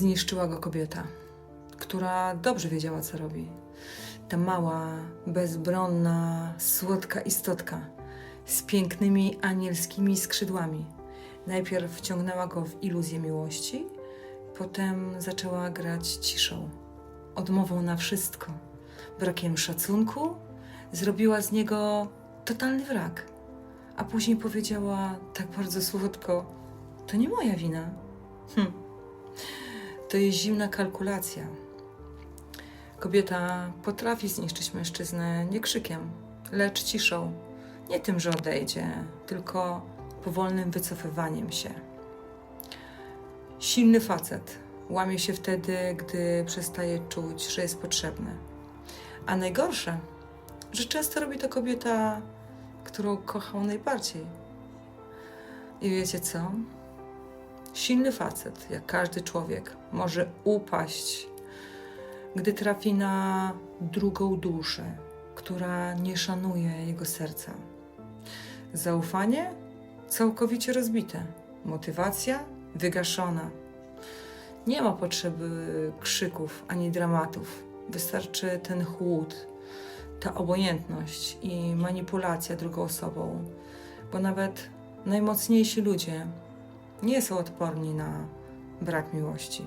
Zniszczyła go kobieta, która dobrze wiedziała, co robi. Ta mała, bezbronna, słodka istotka z pięknymi anielskimi skrzydłami. Najpierw wciągnęła go w iluzję miłości, potem zaczęła grać ciszą, odmową na wszystko, brakiem szacunku. Zrobiła z niego totalny wrak, a później powiedziała tak bardzo słodko: To nie moja wina. Hm. To jest zimna kalkulacja. Kobieta potrafi zniszczyć mężczyznę nie krzykiem, lecz ciszą. Nie tym, że odejdzie, tylko powolnym wycofywaniem się. Silny facet łamie się wtedy, gdy przestaje czuć, że jest potrzebny. A najgorsze, że często robi to kobieta, którą kochał najbardziej. I wiecie co? Silny facet, jak każdy człowiek, może upaść, gdy trafi na drugą duszę, która nie szanuje jego serca. Zaufanie całkowicie rozbite, motywacja wygaszona. Nie ma potrzeby krzyków ani dramatów. Wystarczy ten chłód, ta obojętność i manipulacja drugą osobą, bo nawet najmocniejsi ludzie nie są odporni na brak miłości.